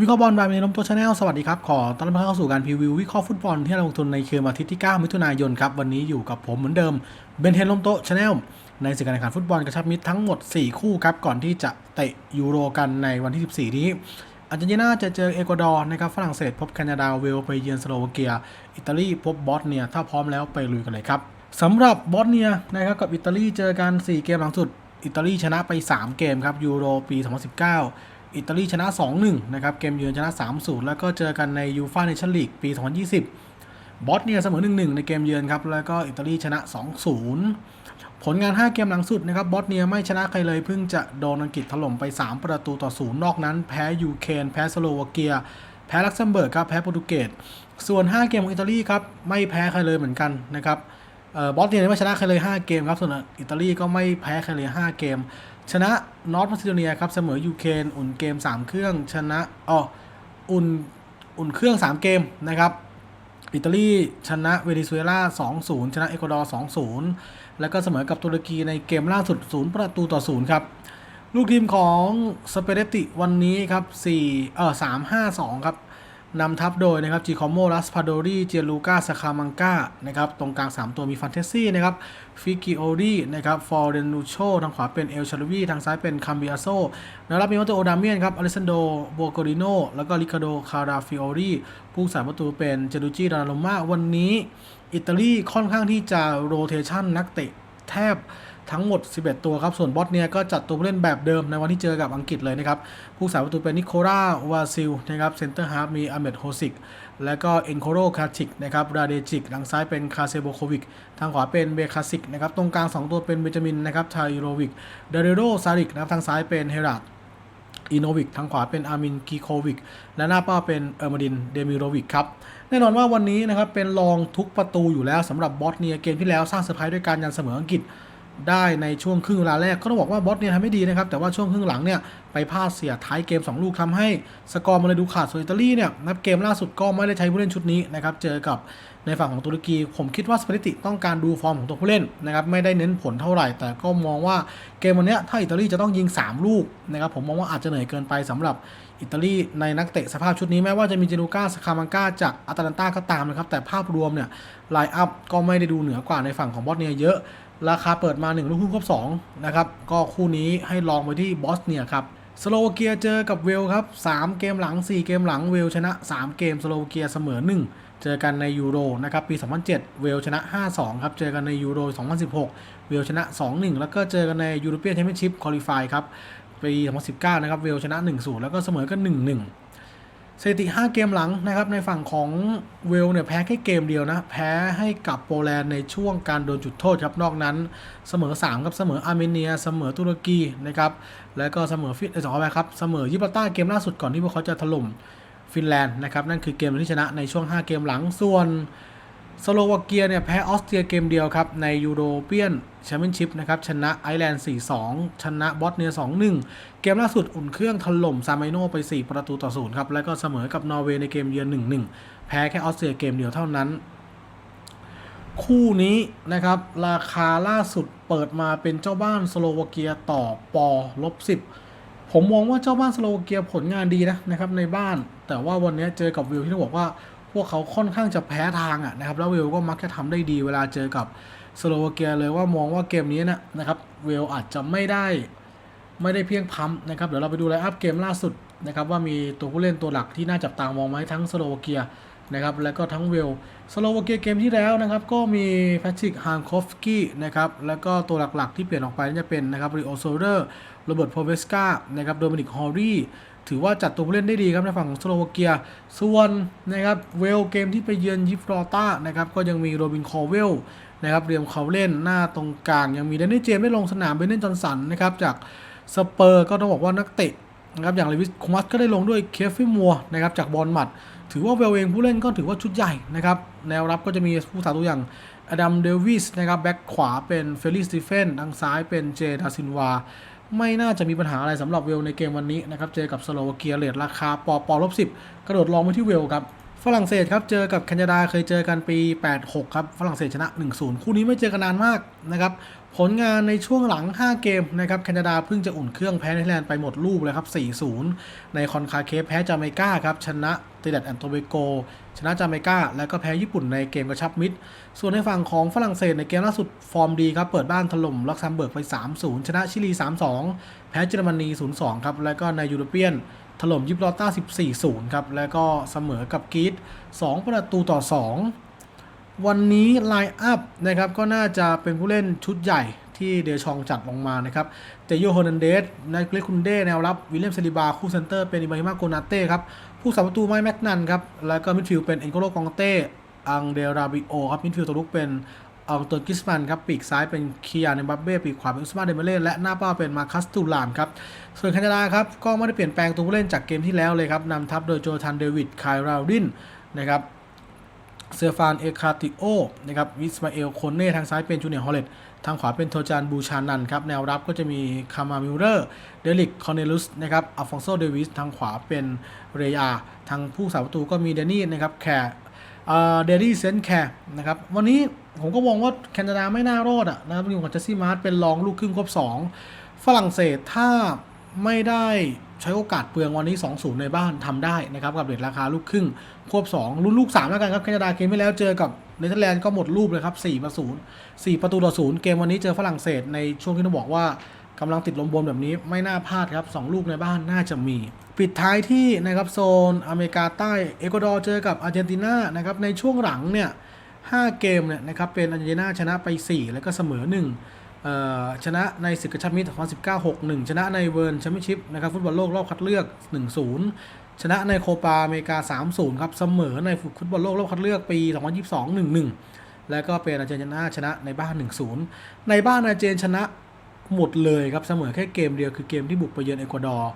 วิเคราะห์บอลบายมีน้ำตัวชาแนลสวัสดีครับ ขอต้อนรับเข้าสู่การพรีวิววิเคราะห์ฟุตบอลที่เราลงทุนในคืนวันอาทิตย์ที่ 9 มิถุนายนครับ วันนี้อยู่กับผมเหมือนเดิมเบนเทนลมโตชาแนลในศึกการแข่งขันฟุตบอลกระชับมิตรทั้งหมด 4 คู่ครับ ก่อนที่จะเตะยูโรกันในวันที่ 14 นี้อาร์เจนตินาจะเจอเอกวาดอร์นะครับฝรั่งเศสพบแคนาดาเวลไปเยือนสโลวาเกีย อิตาลีพบบอสเนียถ้าพร้อมแล้วไปลุยกันเลยครับสำหรับบอสเนียนะครับกับอิตาลีเจอกัน 4 เกมหลังสุดอิตาลีชนะไป 3 เกมครับยูโรปี 2019 อิตาลีชนะ 2-1 นะครับ เกมเยือนชนะ 3-0 แล้วก็เจอกันในยูฟ่าเนชั่นลีกปี 2020 บอสเนียเสมอ 1-1 ในเกมเยือนครับ แล้วก็อิตาลีชนะ 2-0 ผลงาน 5 เกมหลังสุดนะครับ บอสเนียไม่ชนะใครเลย เพิ่งจะโดนอังกฤษถล่มไป 3 ประตูต่อ 0 นอกนั้น แพ้ยูเครนแพ้สโลวาเกีย แพ้ลักเซมเบิร์กครับ แพ้โปรตุเกส ส่วน 5 เกมของอิตาลีครับ ไม่แพ้ใครเลยเหมือนกันนะครับออบอสเนียไม่ชนะใครเลย 5 เกมครับ ส่วนอิตาลีก็ไม่แพ้ใครเลย 5 เกม ชนะนอร์ทมาซิโดเนียครับ เสมอยูเครนอุ่นเกม 3 เครื่องชนะอ๋ออุ่นอุ่นเครื่อง 3 เกมนะครับอิตาลีชนะเวเนซุเอลา 2-0 ชนะเอกวาดอร์ 2-0 แล้วก็เสมอกับตุรกีในเกมล่าสุด 0 ประตูต่อ 0 ครับ ลูกทีมของสเปเรติวันนี้ครับ4เออ3-5-2 ครับ นำทัพโดยนะครับจิคอโมลัสพาโดรีเจลูกาสคามังกานะครับตรงกลาง 3 ตัวมีฟันเทสซี่นะครับฟิกิโอดีนะครับฟอร์เรนูโชทางขวาเป็นเอลชาลวีทางซ้ายเป็นคัมเบียโซนะครับมีวัตโตโอดาเมียนครับอเลซันโดโบโกริโนแล้วก็ริคาโดคาราฟิโอรีผู้สาประตูเป็นเจดูจิดานาโลมาวันนี้ อิตาลีค่อนข้างที่จะโรเทชันนักเตะแทบ ทั้งหมด 11 ตัวครับ ส่วนบอสเนียก็จัดตัวผู้เล่นแบบเดิมในวันที่เจอกับอังกฤษเลยนะครับ ผู้สาประตูเป็นนิโคลาวาซิลนะครับ เซนเตอร์ฮาร์ฟมีอเมดโฮซิก แล้วก็เอ็นโคโรคาติกนะครับ ราเดจิก ทางซ้ายเป็นคาเซโบโควิก ทางขวาเป็นเบคาซิกนะครับ ตรงกลาง 2 ตัวเป็นเบจามินนะครับ ทาอิโรวิก เดเรโรซาริกนะครับ ทางซ้ายเป็นเฮราดอินโนวิกทางขวาเป็นอาร์มินกีโควิก และหน้าเป้าเป็นเออร์มาดินเดมิโรวิกครับ แน่นอนว่าวันนี้นะครับเป็นรองทุกประตูอยู่แล้วสำหรับบอสเนียเกมที่แล้วสร้างเซอร์ไพรส์ด้วยการยันเสมออังกฤษ ได้ในช่วงครึ่งเวลาแรกก็ต้องบอกว่าบอสเนียทำไม่ดีนะครับ แต่ว่าช่วงครึ่งหลังเนี่ยไปพลาดเสียท้ายเกม 2 ลูกทำให้สกอร์มันเลยดูขาดส่วนอิตาลีเนี่ยนับเกมล่าสุดก็ไม่ได้ใช้ผู้เล่นชุดนี้นะครับเจอกับในฝั่งของตุรกี ผมคิดว่าสเปริติต้องการดูฟอร์มของตัวผู้เล่นนะครับไม่ได้เน้นผลเท่าไหร่ แต่ก็มองว่าเกมวันนี้ถ้าอิตาลีจะต้องยิง 3 ลูกนะครับผมมองว่าอาจจะเหนื่อยเกินไปสำหรับอิตาลีในนักเตะสภาพชุดนี้แม้ว่าจะมีเจนูก้าสคามังกาจากอาตาลันตาก็ตามนะครับแต่ภาพรวมเนี่ยไลน์อัพก็ไม่ได้ดูเหนือกว่าในฝั่งของบอสเนียเยอะ ราคาเปิดมา 1 ลูกหุ้นครบ2นะครับ ก็คู่นี้ให้ลองไปที่บอสเนียครับ สโลวาเกียเจอกับเวลครับ 3 เกมหลัง 4 เกมหลังเวลชนะ 3 เกมสโลวาเกียเสมอ 1 เจอกันในยูโรนะครับปี 2007 เวลชนะ 5-2 ครับ เจอกันในยูโร 2016 เวลชนะ 2-1 แล้วก็เจอกันในยูโรเปียนแชมเปี้ยนชิพคอลิฟายครับปี 2019 นะครับ เวลชนะ 1-0 แล้วก็เสมอกัน 1-1 สถิติ 5 เกมหลังนะครับในฝั่งของเวลเนี่ยแพ้แค่เกมเดียวนะ แพ้ให้กับโปแลนด์ในช่วงการโดนจุดโทษครับ นอกนั้นเสมอ 3 ครับ เสมออาร์เมเนีย เสมอตุรกีนะครับ แล้วก็เสมอฟินสองไปครับ เสมอยิบราลตาเกมล่าสุดก่อนที่พวกเขาจะถล่มฟินแลนด์นะครับ นั่นคือเกมที่ชนะในช่วง 5 เกมหลังส่วน สโลวาเกียเนี่ยแพ้ออสเตรียเกมเดียวครับ ในยูโรเปียนแชมเปี้ยนชิพนะครับ ชนะไอร์แลนด์ 4-2 ชนะบอสเนีย 2-1 เกมล่าสุดอุ่นเครื่องถล่มซามาโนไป 4 ประตูต่อ0ครับ แล้วก็เสมอกับนอร์เวย์ในเกมเยือน 1-1 แพ้แค่ออสเตรียเกมเดียวเท่านั้น คู่นี้นะครับ ราคาล่าสุดเปิดมาเป็นเจ้าบ้านสโลวาเกียต่อปอลบ10 ผมมองว่าเจ้าบ้านสโลวาเกียผลงานดีนะนะครับในบ้าน แต่ว่าวันนี้เจอกับวิลที่ต้องบอกว่า พวกเขาค่อนข้างจะแพ้ทางอะนะครับแล้วเวลก็มักจะทำได้ดีเวลาเจอกับสโลวาเกียเลยว่ามองว่าเกมนี้นะนะครับเวลอาจจะไม่ได้ไม่ได้เพียงพัมนะครับเดี๋ยวเราไปดูไลน์อัพเกมล่าสุดนะครับว่ามีตัวผู้เล่นตัวหลักที่น่าจับตามองไหมทั้งสโลวาเกียนะครับแล้วก็ทั้งเวลสโลวาเกียเกมที่แล้วนะครับก็มีแพทริกฮานคอฟสกี้นะครับแล้วก็ตัวหลักๆที่เปลี่ยนออกไปจะเป็นนะครับริโอโซเดอร์โรเบิร์ตโพเวสกานะครับโดมินิกฮอรี่ ถือว่าจัดตัวผู้เล่นได้ดีครับในฝั่งของสโลวาเกีย ส่วนนะครับเวลเกมที่ไปเยือนยิฟรอต้านะครับก็ยังมีโรบินคอเวลนะครับเรียมเขาเล่นหน้าตรงกลาง ยังมีเดนนี่เจมส์ได้ลงสนามเบนเนนจอห์นสันนะครับจากสเปอร์ก็ต้องบอกว่านักเตะนะครับอย่างเลวิสคมัสก็ได้ลงด้วยเคฟฟี่มัวนะครับจากบอลหมัด ถือว่าเวลเองผู้เล่นก็ถือว่าชุดใหญ่นะครับแนวรับก็จะมีผู้สาตัวอย่างอดัมเดวิสนะครับแบ็คขวาเป็นเฟลิสติเฟนทางซ้ายเป็นเจดาซินวา ไม่น่าจะมีปัญหาอะไรสำหรับเวลในเกมวันนี้นะครับ เจอกับสโลวาเกียเลดราคาปอปอลบสิบกระโดดลองไปที่เวลครับ ฝรั่งเศสครับเจอกับแคนาดาเคยเจอกันปี 86 ครับ ฝรั่งเศสชนะ 1-0 คู่นี้ไม่เจอกันนานมากนะครับ ผลงานในช่วงหลัง 5 เกมนะครับแคนาดาเพิ่งจะอุ่นเครื่องแพ้เนเธอร์แลนด์ไปหมดลูกเลยครับ 4-0 ในคอนคาเคฟแพ้จาเมกาครับ ชนะติดัดแอนโตเบโก ชนะจาเมกาแล้วก็แพ้ญี่ปุ่นในเกมกระชับมิตร ส่วนในฝั่งของฝรั่งเศสในเกมล่าสุดฟอร์มดีครับ เปิดบ้านถล่มลักเซมเบิร์กไป 3-0 ชนะชิลี 3-2 แพ้เยอรมนี 0-2 ครับ แล้วก็ในยูโรเปียน ถล่มยิบรอต้า 14-0 ครับ แล้วก็เสมอกับกรีซ2ประตูต่อ 2 วันนี้ไลน์อัพนะครับ ก็น่าจะเป็นผู้เล่นชุดใหญ่ที่เดชองจัดลงมานะครับ เตโยโฮนันเดสนายเกรคุนเดแนวรับ วิลเลียมเซลิบา คู่เซนเตอร์เป็นอิบาฮิมาโกนาเต้ครับ ผู้สาประตูไมค์แม็กนันครับ แล้วก็มิดฟิลด์เป็นเอ็นโกโลกองเต้ อังเดราบิโอครับ มิดฟิลด์ตัวลุกเป็น อังตวกิสมันครับปีกซ้ายเป็นคียานเนบับเบ้ปีกขวาเป็นอุสมาเดเมเล่และหน้าเป้าเป็นมาคัสตูลานครับส่วนแคนาดาครับก็ไม่ได้เปลี่ยนแปลงตัวผู้เล่นจากเกมที่แล้วเลยครับนำทัพโดยโจทันเดวิดคายราดินนะครับเซฟานเอคาติโอนะครับวิสมาเอลโคนเน่ทางซ้ายเป็นจูเนียร์ฮอลเลตทางขวาเป็นโทจานบูชานันครับแนวรับก็จะมีคามามิลเลอร์เดลิกคอนเนลุสนะครับอัลฟองโซเดวิสทางขวาเป็นเรยาทางผู้สาประตูก็มีเดนี่นะครับแคร์ เดลี่เซนต์แคร์นะครับวันนี้ผมก็มองว่าแคนาดาไม่น่ารอดอะนะครับอยู่กับเจสซี่มาร์ตเป็นรองลูกครึ่งครบ 2 ฝรั่งเศสถ้าไม่ได้ใช้โอกาสเปลืองวันนี้ 2-0 ในบ้านทำได้นะครับ กับเรทราคาลูกครึ่งควบ 2 รุ่นลูก 3 แล้วกันครับแคนาดาเกมไม่แล้วเจอกับเนเธอร์แลนด์ก็หมดรูปเลยครับ4ประตู4ประตูต่อ0เกมวันนี้เจอฝรั่งเศสในช่วงที่ต้องบอกว่ากำลังติดลมบนแบบนี้ไม่น่าพลาดครับ 2 ลูกในบ้านน่าจะมี ปิดท้ายที่นะครับโซนอเมริกาใต้เอกวาดอร์เจอกับอาร์เจนตินานะครับในช่วงหลังเนี่ย5เกมเนี่ยนะครับเป็นอาร์เจนตินาชนะไป 4 แล้วก็เสมอ1เอ่อชนะในศึกกระชับมิตร2019 6-1 ชนะในเวิร์นแชมเปี้ยนชิพนะครับฟุตบอลโลกรอบคัดเลือก 1-0 ชนะในโคปาอเมริกา 3-0 ครับเสมอในฟุตบอลโลกรอบคัดเลือกปี 2022 1-1 แล้วก็เป็นอาร์เจนตินาชนะในบ้าน 1-0 ในบ้านอาร์เจนชนะหมดเลยครับเสมอแค่เกมเดียวคือเกมที่บุกไปเยือนเอกวาดอร์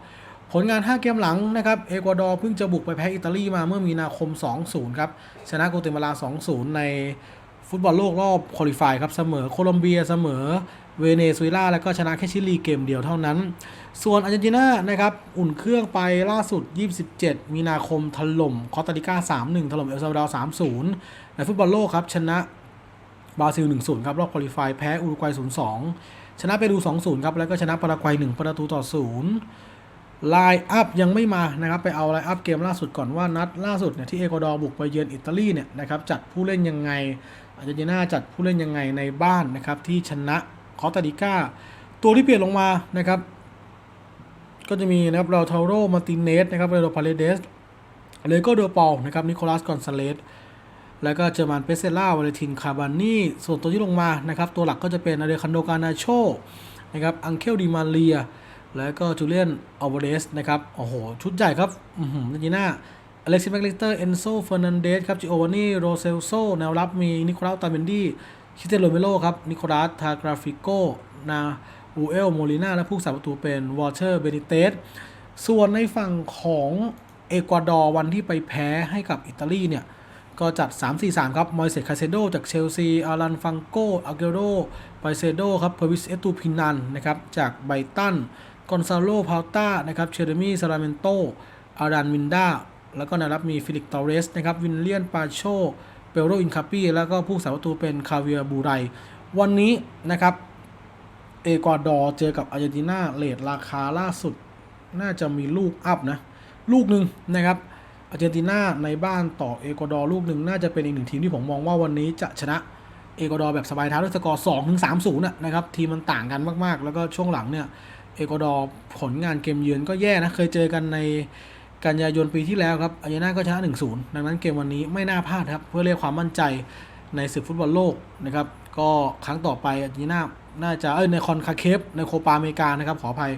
ผลงาน 5 เกมหลังนะครับเอกวาดอร์เพิ่งจะบุกไปแพ้อิตาลีมาเมื่อมีนาคม 2-0 ครับ ชนะโกเตมาลา 2-0 ในฟุตบอลโลกรอบคุริฟายครับ เสมอโคลอมเบียเสมอเวเนซุเอลา แล้วก็ชนะแค่ชิลีเกมเดียวเท่านั้น ส่วนอาร์เจนตินานะครับอุ่นเครื่องไปล่าสุด 27 มีนาคมถล่มคอสตาริกา 3-1 ถล่มเอลซาวาดอร์ 3-0 ในฟุตบอลโลกครับชนะบราซิล 1-0 ครับรอบคุริฟายแพ้อุรุกวัย 0-2 ชนะเปรู 2-0 ครับแล้วก็ชนะปารากวัย 1 ประตูต่อ 0 ไลน์อัพยังไม่มานะครับไปเอาไลน์อัพเกมล่าสุดก่อนว่านัดล่าสุดเนี่ยที่เอกวาดอร์บุกไปเยือนอิตาลีเนี่ยนะครับจัดผู้เล่นยังไงอาร์เจนตินาจัดผู้เล่นยังไงในบ้านนะครับที่ชนะคอสตาริกาตัวที่เปลี่ยนลงมานะครับ ก็จะมีนะครับเราทาโรมาติเนสนะครับเรโดพาเลเดสเลโกเดอปอลนะครับนิโคลัสกอนซาเลสแล้วก็เจอร์มานเปเซล่าวาเลตินคาบานี่ส่วนตัวที่ลงมานะครับตัวหลักก็จะเป็นอเดคันโดกานาโชนะครับอังเคลดิมาเรีย แล้วก็จูเลียนอัลวาเรสนะครับ โอ้โห ชุดใหญ่ครับ อือหือนีน่าอเล็กซิสแมกลิสเตอร์ เอนโซเฟอร์นันเดสครับจิโอวานี่ โรเซลโซ แนวรับมีนิโคลัสตาเบนดี้ คิเตโรเมโลครับ นิโคลัส ทากราฟิโก นาอูเอล โมลิน่า และผู้สาประตูเป็นวอเตอร์ เบนิเตส ส่วนในฝั่งของเอกวาดอร์วันที่ไปแพ้ให้กับอิตาลีเนี่ย ก็จัด 3-4-3 ครับ มอยเซคาเซโดจากเชลซี อารันฟังโกอาเกโรไบเซโดครับ เพอร์วิส เอตูพินันนะครับ จากไบตัน กอนซาโลพาวต้านะครับเชเรมี่ซาราเมนโตอารันวินดาแล้วก็นะครับมีฟิลิกตอเรสนะครับวินเลียนปาโชเปโรอินคาปีแล้วก็ผู้สาประตูเป็นคาเวียบูไร วันนี้นะครับเอกวาดอร์เจอกับอาร์เจนตินาเลทราคาล่าสุด น่าจะมีลูกอัพนะ ลูกหนึ่งนะครับอาร์เจนตินาในบ้านต่อเอกวาดอร์ลูกหนึ่งน่าจะเป็นอีกหนึ่งทีมที่ผมมองว่าวันนี้จะชนะเอกวาดอร์แบบสบายเท้าด้วยสกอร์2ถึง3 0นะนะครับทีมมันต่างกันมากๆ แล้วก็ช่วงหลังเนี่ย เอกวาดอร์ผลงานเกมเยือนก็แย่นะ เคยเจอกันในกันยายนปีที่แล้วครับอาร์เจนตินาก็ชนะ 1-0 ดังนั้นเกมวันนี้ไม่น่าพลาดครับ เพื่อเรียกความมั่นใจในศึกฟุตบอลโลกนะครับ ก็ครั้งต่อไปอาร์เจนตินาน่าจะเอ้ยในคอนคาเคฟในโคปาอเมริกานะครับขออภัย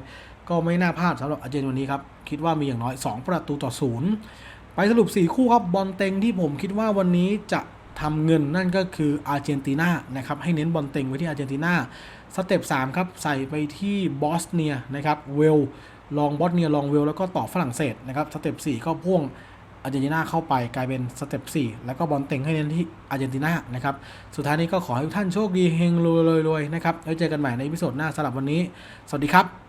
ก็ไม่น่าพลาดสำหรับอาเจนวันนี้ครับ คิดว่ามีอย่างน้อย 2 ประตูต่อศูนย์ไปสรุป 4 คู่ครับ บอลเต็งที่ผมคิดว่าวันนี้จะทำเงินนั่นก็คืออาร์เจนตินานะครับ ให้เน้นบอลเต็งไว้ที่อาร์เจนตินา สเต็ป3ครับ ใส่ไปที่บอสเนียนะครับ เวล ลองบอสเนีย ลองเวล แล้วก็ต่อฝรั่งเศสนะครับ สเต็ป4ก็พ่วงอาร์เจนตินาเข้าไปกลายเป็นสเต็ป4แล้วก็บอลเต็งให้เน้นที่อาร์เจนตินานะครับ สุดท้ายนี้ก็ขอให้ทุกท่านโชคดีเฮงรวยๆนะครับ แล้วเจอกันใหม่ในพิโซดหน้าสำหรับวันนี้ สวัสดีครับ